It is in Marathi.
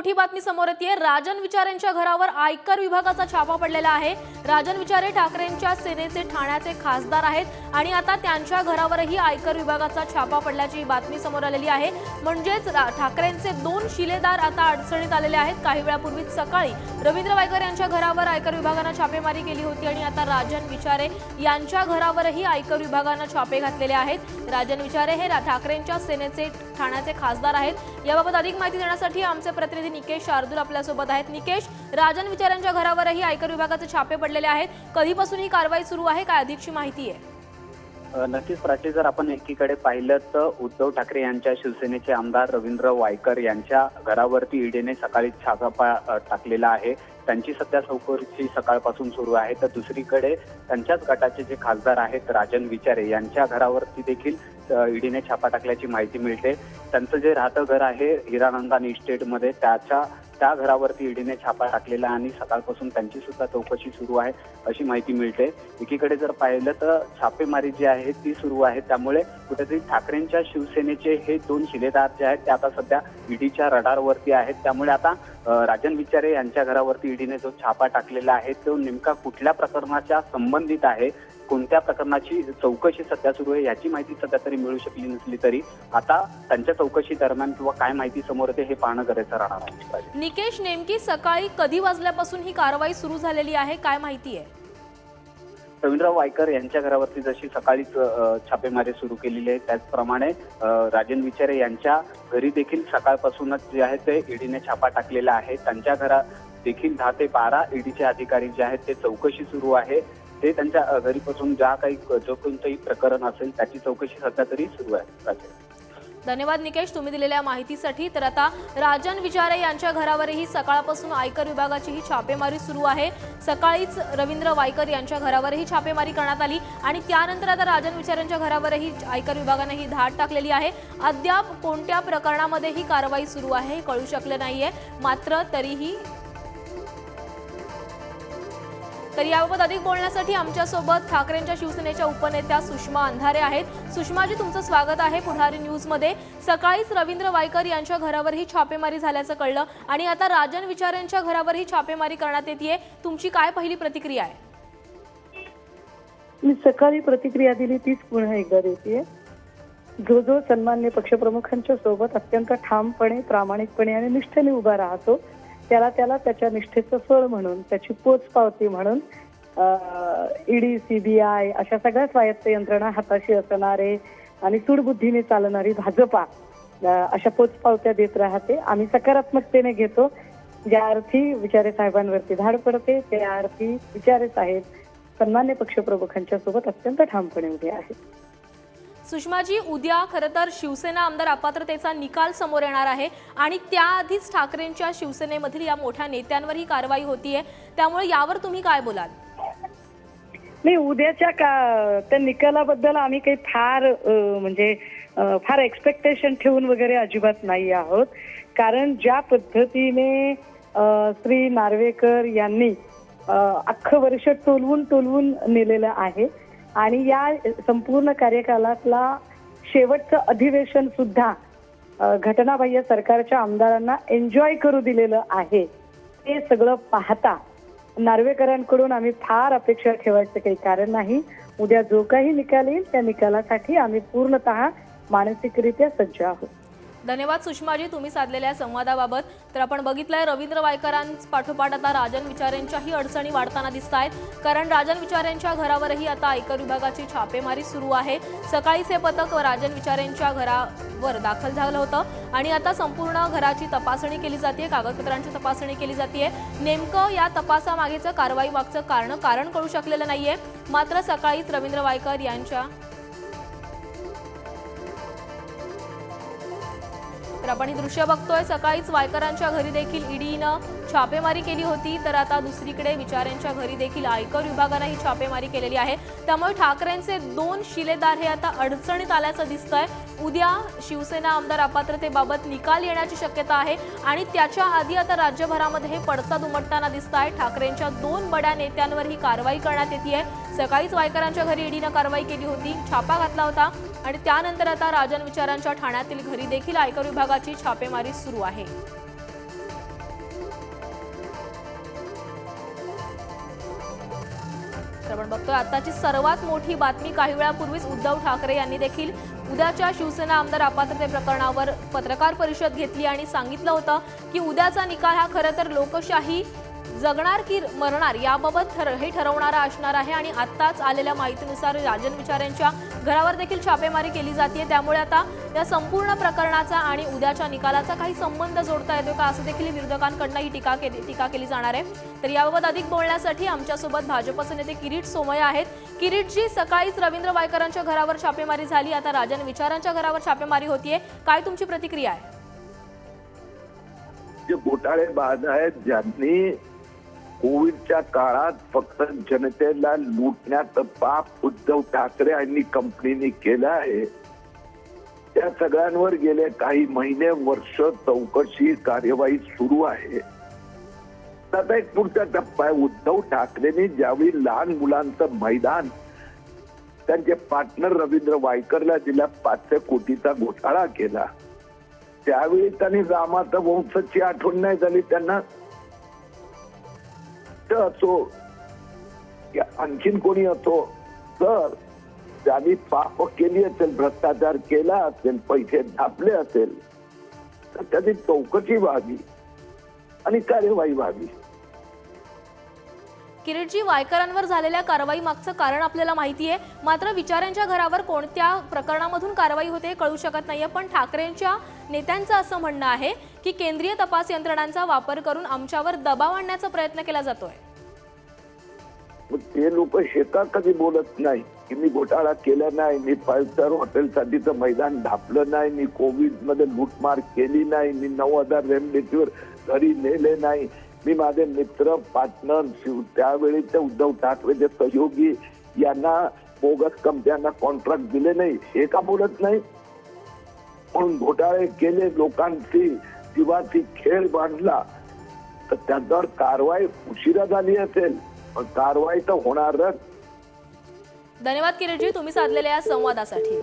मोठी बातमी समोर येते राजन विचारेंच्या घरावर आयकर विभागाचा छापा पडलेला आहे. राजन विचारे ठाकरेंच्या सेनेचे ठाण्याचे खासदार आहेत आणि आता त्यांच्या घरावरही आयकर विभागाचा छापा पडल्याची बातमी समोर आलेली आहे. म्हणजेच ठाकरेंचे दोन शिलेदार आता अडचणीत आलेले आहेत. काही वेळापूर्वी सकाळी रवींद्र वायकर यांच्या घरावर आयकर विभागानं छापेमारी केली होती आणि आता राजन विचारे यांच्या घरावरही आयकर विभागानं छापे घातलेले आहेत. राजन विचारे हे ठाकरेंच्या सेनेचे ठाण्याचे खासदार आहेत. याबाबत अधिक माहिती देण्यासाठी आमचे प्रतिनिधी निकेश शार्दूल आपल्यासोबत आहेत. निकेश राजन विचारांच्या घरावरही आयकर विभागाचे छापे पडलेले आहेत. कधीपासून ही कारवाई सुरू आहे? काय अधिकची माहिती आहे? नक्कीच. प्राची जर आपण एकीकडे पाहिलं तर उद्धव ठाकरे यांच्या शिवसेनेचे आमदार रवींद्र वायकर यांच्या घरावरती ईडीने सकाळी छापा टाकलेला आहे. त्यांची सध्या चौकशी सकाळपासून सुरू आहे. तर दुसरीकडे त्यांच्याच गटाचे जे खासदार आहेत राजन विचारे यांच्या घरावरती देखील ईडीने छापा टाकल्याची माहिती मिळते. त्यांचं जे राहतं घर आहे हिरानंदानी इस्टेटमध्ये त्याच्या त्या घरावरती ईडीने छापा टाकलेला आणि सकाळपासून त्यांची सुद्धा चौकशी सुरू आहे अशी माहिती मिळते. एकीकडे जर पाहिलं तर छापेमारी जी आहे ती सुरू आहे. त्यामुळे कुठेतरी ठाकरेंच्या शिवसेनेचे हे दोन शिलेदार जे आहेत ते आता सध्या ईडीच्या रडारवरती आहेत. त्यामुळे आता राजन विचारे यांच्या घरावरती ईडीने जो छापा टाकलेला आहे तो नेमका कुठल्या प्रकरणाच्या संबंधित आहे? कोणत्या प्रकरणाची चौकशी सध्या सुरू आहे याची माहिती सध्या तरी मिळू शकली नसली तरी आता त्यांच्या चौकशी दरम्यान किंवा काय माहिती समोर येते हे पाहणं गरजेचं राहणार आहे. निकेश नेमकी सकाळी कधी वाजल्यापासून ही कारवाई सुरू झालेली आहे काय माहिती आहे? रवींद्र वायकर यांच्या घरावरती जशी सकाळीच छापेमारी सुरू केलेली आहे त्याचप्रमाणे राजन विचारे यांच्या घरी देखील सकाळपासूनच जे आहे ते ईडीने छापा टाकलेला आहे. त्यांच्या घरात देखील दहा ते बारा ईडीचे अधिकारी जे आहेत ते चौकशी सुरू आहे. ते त्यांच्या घरी घरीपासून ज्या काही जो कोणतंही प्रकरण असेल त्याची चौकशी सध्या तरी सुरू आहे प्राची. धन्यवाद निकेश तुम्ही दिलेल्या माहितीसाठी. तर आता राजन विचारे यांच्या घरावरही सकाळपासून आयकर विभागाची ही छापेमारी सुरू आहे. सकाळीच रवींद्र वायकर यांच्या घरावरही छापेमारी करण्यात आली आणि त्यानंतर आता राजन विचारांच्या घरावरही आयकर विभागाने ही धाड टाकलेली आहे. अद्याप कोणत्या प्रकरणामध्ये ही कारवाई सुरू आहे कळू शकले नाहीये. मात्र तरीही तर याबाबत अधिक बोलण्यासाठी आमच्यासोबत ठाकरेंच्या शिवसेनेच्या उपनेत्या सुषमा अंधारे आहेत. सुषमाजी तुमचं स्वागत आहे पुढारी न्यूजमध्ये. सकाळीच रवींद्र वायकर यांच्या घरावरही छापेमारी झाल्याचं कळलं आणि आता राजन विचार यांच्या घरावरही छापेमारी करण्यात येते तुमची काय पहिली प्रतिक्रिया आहे? मी सकाळी प्रतिक्रिया दिली तीच पुन्हा एकदा देते जो जो सन्मान्य पक्षप्रमुखांच्या सोबत अत्यंत ठामपणे प्रामाणिकपणे आणि निष्ठेने उभा राहतो त्याला त्याला त्याच्या निष्ठेचं फळ म्हणून त्याची पोचपावती म्हणून ईडी सीबीआय अशा सगळ्या स्वायत्त यंत्रणा हाताशी असणारे आणि सूडबुद्धीने चालणारी भाजपा अशा पोचपावत्या देत राहते. आम्ही सकारात्मकतेने घेतो. ज्या अर्थी विचारे साहेबांवरती धाड पडते त्या अर्थी विचारे साहेब सन्मान्य पक्षप्रमुखांच्या सोबत अत्यंत ठामपणे उभे आहेत. सुषमाजी उद्या खरं तर शिवसेना आमदार अपात्रतेचा निकाल समोर येणार आहे आणि त्याआधीच ठाकरेंच्या शिवसेनेमधील या मोठ्या नेत्यांवर ही कारवाई होतीये. त्यामुळे यावर तुम्ही काय बोलाल? नाही उद्याच्या का त्या निकालाबद्दल आम्ही काही फार म्हणजे फार एक्सपेक्टेशन ठेवून वगैरे अजिबात नाही आहोत. कारण ज्या पद्धतीने श्री नार्वेकर यांनी अख्खं वर्ष टोलवून टोलवून नेलेलं आहे आणि या संपूर्ण कार्यकालातला शेवटचं अधिवेशन सुद्धा घटनाबाह्य सरकारच्या आमदारांना एन्जॉय करू दिलेलं आहे. ते सगळं पाहता नार्वेकरांकडून आम्ही फार अपेक्षा ठेवायचं काही कारण नाही. उद्या जो काही निकाल येईल त्या निकालासाठी आम्ही पूर्णतः मानसिकरित्या सज्ज आहोत. धन्यवाद सुषमाजी तुम्ही साधलेल्या संवादाबाबत. तर आपण बघितलंय रवींद्र वायकरांपाठोपाठ आता राजन विचारेंच्याही अडचणी वाढताना दिसत आहेत कारण राजन विचारेंच्या घरावरही आता आयकर विभागाची छापेमारी सुरू आहे. सकाळीच हे पथक राजन विचारेंच्या घरावर दाखल झालं होतं. आणि आता संपूर्ण घराची तपासणी केली जाते कागदपत्रांची तपासणी केली जाते नेमकं या तपासामागेचं कारवाई मागचं कारण कारण कळू शकलेलं नाहीये. मात्र सकाळीच रवींद्र वायकर यांच्या तर आपण ही दृश्य बघतोय सकाळीच वायकरांच्या घरी देखील ईडीनं छापेमारी केली होती. तर आता दुसरीकडे विचारांच्या घरी देखील आयकर विभागानं ही छापेमारी केलेली आहे. त्यामुळे ठाकरेंचे दोन शिलेदार हे आता अडचणीत आल्याचं दिसतंय. उद्या शिवसेना आमदार अपात्रतेबाबत निकाल येण्याची शक्यता आहे आणि त्याच्या आधी आता राज्यभरामध्ये हे पडसाद उमटताना दिसत आहे ठाकरेंच्या दोन बड्या नेत्यांवर ही कारवाई करण्यात येते सकाळीच वायकरांच्या घरी ईडीनं कारवाई केली होती. छापा घातला होता. आणि त्यानंतर आता राजन विचारांच्या ठाण्यातील घरी देखील आयकर विभागाची छापेमारी सुरू आहे. आताची सर्वात मोठी बातमी काही वेळापूर्वीच उद्धव ठाकरे यांनी देखील उद्याच्या शिवसेना आमदार अपात्रते प्रकरणावर पत्रकार परिषद घेतली आणि सांगितलं होतं की उद्याचा निकाल हा खरं तर लोकशाही जगणार की मरणार याबाबत ठर हे ठरवणारा असणार आहे आणि आत्ताच आलेल्या माहितीनुसार राजन विचारांच्या घरावर देखील छापेमारी केली जाते त्यामुळे आता या संपूर्ण प्रकरणाचा आणि उद्याच्या निकालाचा काही संबंध जोडता येतो का असं देखील विरोधकांकडनं ही टीका केली टीका केली जाणार आहे. तर याबाबत अधिक बोलण्यासाठी आमच्यासोबत भाजपचे नेते किरीट सोमय आहेत. किरीटजी सकाळीच रवींद्र वायकरांच्या घरावर छापेमारी झाली. आता राजन विचारांच्या घरावर छापेमारी होतीये. काय तुमची प्रतिक्रिया आहे? जे घोटाळेबाज आहेत ज्यांनी कोविडच्या काळात फक्त जनतेला लुटण्याचं पाप उद्धव ठाकरे यांनी कंपनीने केलं आहे. त्या सगळ्यांवर गेले काही महिने वर्ष चौकशी कार्यवाही सुरू आहे. आता एक पुढचा टप्पा आहे. उद्धव ठाकरेंनी ज्यावेळी लहान मुलांचं मैदान त्यांचे पार्टनर रवींद्र वायकरला दिला पाचशे कोटीचा घोटाळा केला. त्यावेळी त्यांनी रामाचा वंशची आठवण नाही झाली. त्यांना तर असो या आणखीन कोणी असो तर त्यांनी पाप केली असेल भ्रष्टाचार केला असेल पैसे धापले असेल तर त्याची चौकशी व्हावी आणि कार्यवाही व्हावी. किरीटजी वायकरांवर झालेल्या कारवाई मागचं कारण आपल्याला माहिती आहे. मात्र विचारांच्या घरावर कोणत्या प्रकरणामधून कारवाई होते कळू शकत नाहीये. पण ठाकरेंच्या नेत्यांचं असं म्हणणं आहे की केंद्रीय तपास यंत्रणांचा वापर करून आमच्यावर दबाव आणण्याचा प्रयत्न केला जातोय. ते लोक शेतात कधी बोलत नाही की मी घोटाळा केला नाही मी फाईव्ह स्टार हॉटेलसाठीचं मैदान धापलं नाही मी कोविडमध्ये लूटमार केली नाही मी नऊ हजार रेमडेसिवीर घरी नेले नाही. मी माझे मित्र पार्टनर शिव त्यावेळीचे उद्धव ठाकरेचे सहयोगी यांना बोगस कंपन्यांना कॉन्ट्रॅक्ट दिले नाही हे का बोलत नाही? म्हणून घोटाळे केले लोकांची जीवाची खेळ बांधला. तर त्याच्यावर कारवाई उशिरा झाली असेल पण कारवाई तर होणारच. धन्यवाद किरीटजी तुम्ही साधलेल्या या संवादासाठी.